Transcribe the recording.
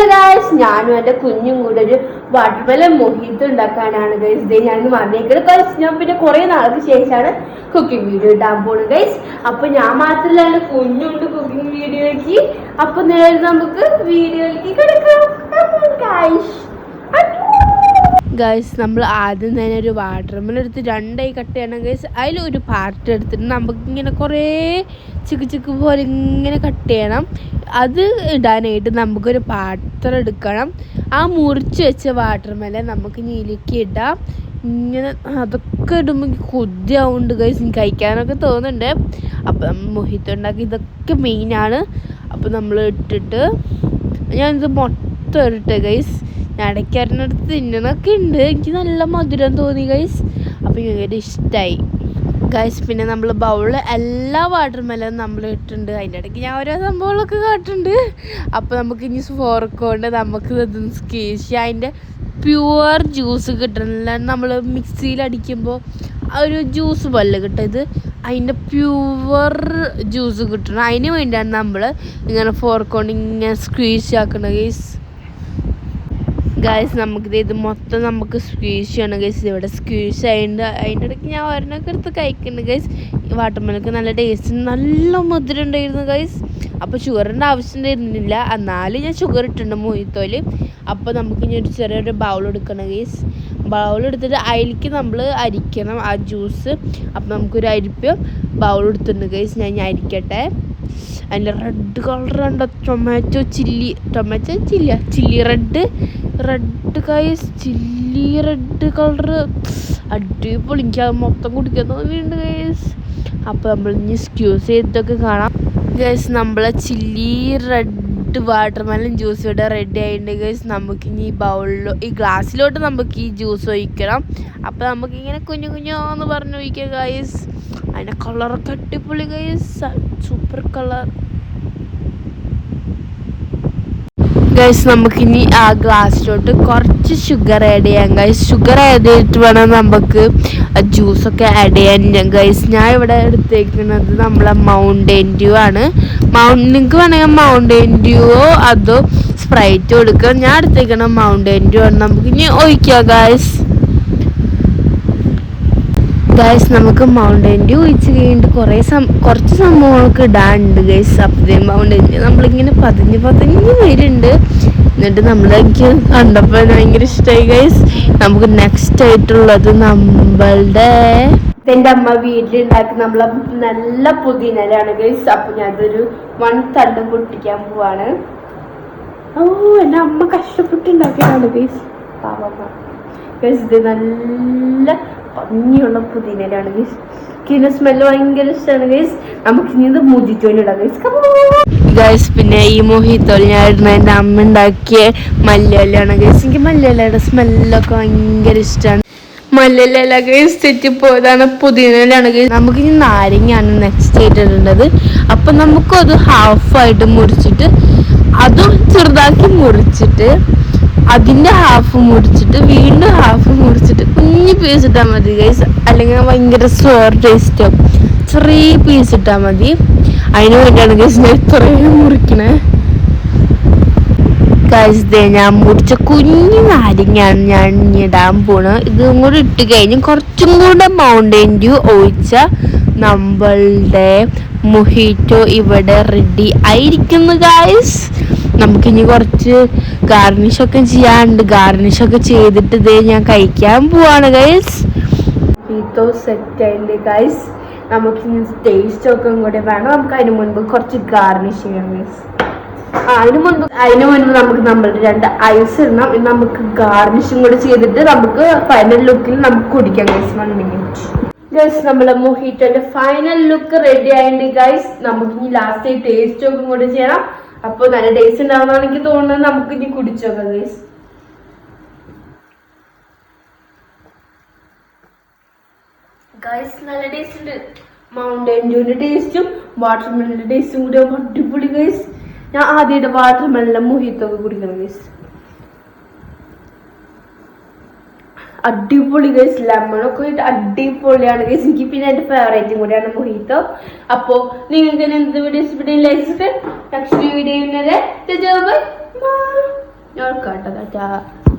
Hello guys ഞാനും എന്റെ കുഞ്ഞും കൂടെ ഒരു വാട്ടർമെലൻ മൊഹീത്ത് ഉണ്ടാക്കാനാണ് ഗൈസ് ഇതേ ഞാൻ വന്നേക്കുന്നത് ഗൈസ് ഞാൻ പിന്നെ കുറേ നാൾക്ക് ശേഷമാണ് കുക്കിംഗ് വീഡിയോ ഇടാൻ പോകുന്നത് ഗൈസ് അപ്പൊ ഞാൻ മാത്രമല്ല എന്റെ കുഞ്ഞുണ്ട് കുക്കിംഗ് വീഡിയോയ്ക്ക് അപ്പൊ നേരെ നമുക്ക് വീഡിയോയിലേക്ക് കിടക്കാം. ഗൈസ് ഗൈസ് നമ്മൾ ആദ്യം തന്നെ ഒരു വാട്ടർമെലൻ എടുത്ത് രണ്ടായി കട്ട് ചെയ്യണം ഗൈസ് അതിൽ ഒരു പാർട്ട് എടുത്തിട്ട് നമുക്കിങ്ങനെ കുറേ ചിക്ക് ചിക്ക് പോലെ ഇങ്ങനെ കട്ട് ചെയ്യണം. അത് ഇടാനായിട്ട് നമുക്കൊരു പാത്രം എടുക്കണം. ആ മുറിച്ച് വെച്ച വാട്ടർമെലൻ നമുക്ക് നീലിക്ക് ഇടാം. ഇങ്ങനെ അതൊക്കെ ഇടുമ്പോൾ കൊതിയാവുന്നുണ്ട് ഗൈസ് കഴിക്കാനൊക്കെ തോന്നുന്നുണ്ട്. അപ്പം മൊഹിത്ത് ഉണ്ടാക്കി ഇതൊക്കെ മെയിനാണ് അപ്പം നമ്മൾ ഇട്ടിട്ട് ഞാനിത് മൊത്തം ഇട്ടെ ഗൈസ് ഞാൻ തിന്നണമൊക്കെ ഉണ്ട്. എനിക്ക് നല്ല മധുരം തോന്നി ഗൈസ് അപ്പോൾ ഭയങ്കര ഇഷ്ടമായി ഗൈസ് പിന്നെ നമ്മൾ ബൗളിൽ എല്ലാ വാട്ടർ മെലനും നമ്മൾ ഇട്ടിട്ടുണ്ട്. അതിന്റെ ഇടയ്ക്ക് ഞാൻ ഓരോ സംഭവങ്ങളൊക്കെ കാട്ടുണ്ട് അപ്പോൾ നമുക്ക് ഇനി ഫോർക്കോണ്ട് കൊണ്ട് നമുക്ക് ഇതൊന്ന് സ്കീശി അതിന്റെ പ്യുവർ ജ്യൂസ് കിട്ടണില്ല. നമ്മൾ മിക്സിയിൽ അടിക്കുമ്പോൾ ആ ഒരു ജ്യൂസ് പോലെ കിട്ടും. ഇത് അതിന്റെ പ്യുവർ ജ്യൂസ് കിട്ടണം. അതിന് വേണ്ടിയാണ് നമ്മൾ ഇങ്ങനെ ഫോർക്ക് കൊണ്ട് ഇങ്ങനെ സ്ക്വീസ് ആക്കുന്നത് ഗൈസ് ഗൈസ് നമുക്കിത് ഇത് മൊത്തം നമുക്ക് സ്ക്വീഷ് ചെയ്യണം ഗൈസ് ഇവിടെ സ്ക്വീഷ് ആയിട്ട് അതിന്റെ ഇടയ്ക്ക് ഞാൻ ഒരെണ്ണമൊക്കെ എടുത്ത് കഴിക്കുന്നുണ്ട് ഗൈസ് വാട്ടർമെലൊക്കെ നല്ല ടേസ്റ്റ് നല്ല മധുരം ഉണ്ടായിരുന്നു ഗൈസ് അപ്പോൾ ഷുഗറിന്റെ ആവശ്യം ഉണ്ടായിരുന്നില്ല. എന്നാലും ഞാൻ ഷുഗർ ഇട്ടുണ്ട് മൊയ്ത്തോൽ. അപ്പോൾ നമുക്ക് ഇനി ഒരു ചെറിയൊരു ബൗൾ എടുക്കണം ഗൈസ് ബൗൾ എടുത്തിട്ട് അതിലേക്ക് നമ്മൾ അരിക്കണം ആ ജ്യൂസ് അപ്പോൾ നമുക്കൊരു അരിപ്പ് ബൗൾ എടുത്തിട്ടുണ്ട് ഗൈസ് ഞാൻ അരിക്കട്ടെ. അതിന്റെ റെഡ് കളർ കണ്ട? Tomato chilli tomato ചില്ലിയ chilli red red guys chilli red colour അടിപൊളി. എനിക്ക് അത് മൊത്തം കുടിക്കാൻ തോന്നിയിട്ടുണ്ട് ഗൈസ് അപ്പോൾ നമ്മൾ ഇനി സ്ക്യൂസ് ചെയ്തിട്ടൊക്കെ കാണാം. ഗൈസ് നമ്മളെ ചില്ലി റെഡ് വാട്ടർമെലൻ ജ്യൂസ് ഇവിടെ റെഡി ആയിട്ടുണ്ട് ഗൈസ് നമുക്ക് ഇനി ഈ ബൗളിലോ ഈ ഗ്ലാസ്സിലോട്ട് നമുക്ക് ഈ ജ്യൂസ് ഒഴിക്കണം. അപ്പോൾ നമുക്ക് ഇങ്ങനെ കുഞ്ഞു കുഞ്ഞോന്ന് പറഞ്ഞ് ഒഴിക്കാം ഗൈസ് അതിന്റെ കളറൊക്കെ അടിപൊളി ഗൈസ് സൂപ്പർ കളർ ഗൈസ് നമുക്കിനി ആ ഗ്ലാസ്സിലോട്ട് കുറച്ച് ഷുഗർ ആഡ് ചെയ്യാം. ഗൈസ് ഷുഗർ ആഡ് ചെയ്തിട്ട് വേണം നമുക്ക് ജ്യൂസൊക്കെ ആഡ് ചെയ്യാൻ. ഗൈസ് ഞാൻ ഇവിടെ എടുത്തേക്കുന്നത് നമ്മളെ മൗണ്ടൻ ഡ്യൂ ആണ്. മൗണ്ട് നിങ്ങൾക്ക് വേണമെങ്കിൽ മൗണ്ടൻ ഡ്യൂവോ അതോ സ്പ്രൈറ്റ് കൊടുക്കുക ഞാൻ എടുത്തേക്കണം മൗണ്ടൻ ഡ്യൂ ആണ്. നമുക്കിനി ഒഴിക്കാം ഗൈസ് ഗൈസ് നമുക്ക് മൗണ്ടൻ ഡ്യൂ ഇച്ച് കഴിഞ്ഞിട്ട് കുറേ സം കുറച്ച് സംഭവങ്ങളൊക്കെ ഇടാനുണ്ട് ഗൈസ് അപ്പത്തേ മൗണ്ടൻ ഡ്യൂ നമ്മളിങ്ങനെ പതിഞ്ഞ് പതിഞ്ഞ് വരുന്നുണ്ട്. എന്നിട്ട് നമ്മൾ കണ്ടപ്പോൾ ഭയങ്കര ഇഷ്ടമായി ഗൈസ് നമുക്ക് നെക്സ്റ്റ് ആയിട്ടുള്ളത് നമ്മളുടെ എന്റെ അമ്മ വീട്ടിലുണ്ടാക്കി നമ്മളെ നല്ല പുതിനലാണ് ഗൈസ് അപ്പം ഞാനതൊരു വൺ തണ്ടും പൊട്ടിക്കാൻ പോവാണ്. ഓ എന്റെ അമ്മ കഷ്ടപ്പെട്ടുണ്ടാക്കിയതാണ് ഗൈസ് പാവമ്മ ഗൈസ് ഇത് നല്ല ഭംഗിയുള്ള പുതിനയിലാണ് ഗൈസ് കിന സ്മെല്ല് ഭയങ്കര ഇഷ്ടമാണ് ഗൈസ് നമുക്ക് ഇനി ഇത് മുതിച്ചോണ്ടിടാം ഗൈസ് ഗൈസ് പിന്നെ ഈ ഇടുന്ന എന്റെ അമ്മ ഉണ്ടാക്കിയ മല്ലയിലാണ് ഗൈസ് എനിക്ക് മല്ലയിലയുടെ സ്മെല്ലൊക്കെ ഭയങ്കര ഇഷ്ടമാണ് മല്ലിയല ഗൈസ് തെറ്റിപ്പോയതാണ് പുതിനയിലാണ് ഗൈസ് നമുക്ക് ഇനി നാരങ്ങയാണ് നെക്സ്റ്റ് ഇടേണ്ടത്. അപ്പം നമുക്കത് ഹാഫായിട്ട് മുറിച്ചിട്ട് അതും ചെറുതാക്കി മുറിച്ചിട്ട് അതിന്റെ ഹാഫ് മുറിച്ചിട്ട് വീണ്ടും ഹാഫ് മുറിച്ചിട്ട് കുഞ്ഞു പീസ് ഇട്ടാൽ മതി ഗൈസ് അല്ലെങ്കിൽ ഭയങ്കര സോർ ടേസ്റ്റ് ആവും. ചെറിയ പീസ് ഇട്ടാൽ മതി. അതിന് വേണ്ടിയാണ് ഗൈസ് ഞാൻ ഇത്രയും മുറിക്കണേ. ഗൈസ് ദേ ഞാൻ മുറിച്ച കുഞ്ഞു നാരങ്ങയാണ് ഞാൻ ഇടാൻ പോണത് ഇതും കൂടി ഇട്ട് കഴിഞ്ഞ് കുറച്ചും കൂടെ മൗണ്ടൻ ഡ്യൂ ഒഴിച്ച നമ്മളുടെ മൊഹിറ്റോ ഇവിടെ റെഡി ആയിരിക്കുന്നു ഗായ്സ് നമുക്കിനി കുറച്ച് ഗാർണിഷൊക്കെ ചെയ്യാനുണ്ട്. ഗാർണിഷൊക്കെ ചെയ്തിട്ട് ഇതേ ഞാൻ കഴിക്കാൻ പോവാണ് ഗൈസ് മൊഹിറ്റോ സെറ്റ് ആയിട്ട് ഗൈസ് നമുക്ക് ഇനി ടേസ്റ്റ് ഒക്കെ കൂടെ വേണം. നമുക്ക് അതിന് മുൻപ് കുറച്ച് ഗാർണിഷ് ചെയ്യാം ഗൈസ് അതിന് മുൻപ് അതിന് മുൻപ് നമുക്ക് നമ്മളുടെ രണ്ട് ഐസ് ഇടണം. നമുക്ക് ഗാർണിഷും കൂടെ ചെയ്തിട്ട് നമുക്ക് ഫൈനൽ ലുക്കിൽ നമുക്ക് കുടിക്കാം ഗൈസ് വൺ മിനിറ്റ് ഗൈസ് നമ്മളെ മൊഹീറ്റോന്റെ ഫൈനൽ ലുക്ക് റെഡി ആയിട്ട് ഗൈസ് നമുക്ക് ഇനി ലാസ്റ്റ് ടേസ്റ്റ് ഒക്കെ കൂടെ ചെയ്യണം. അപ്പോൾ നല്ല ടേസ്റ്റ് ഉണ്ടാവുന്നതാണ് എനിക്ക് തോന്നുന്നത്. നമുക്ക് ഇനി കുടിച്ചോക്കാം ഗൈസ് ഗൈസ് നല്ല ടേസ്റ്റ് ഉണ്ട്. മൗണ്ടൻ ഡ്യൂവിന്റെ ടേസ്റ്റും വാട്ടർമെലിന്റെ ടേസ്റ്റും കൂടി അടിപൊളി ഗൈസ് ഞാൻ ആദ്യമായിട്ട് വാട്ടർമെലിന്റെ മൊഹീത്തൊക്കെ കുടിക്കണം ഗൈസ് അടിപൊളി ഗൈസ് ലെമണൊക്കെ ഇട്ട് അടിപൊളിയാണ് ഗൈസ് എനിക്ക് പിന്നെ എന്റെ ഫേവറേറ്റും കൂടിയാണ് മൊഹിത്തോ അപ്പോൾ നിങ്ങൾക്ക് എന്ത് വീഡിയോസ് ഇവിടെ നെക്സ്റ്റ് വീഡിയോ കേട്ടോ ഓർക്കാട്ടോ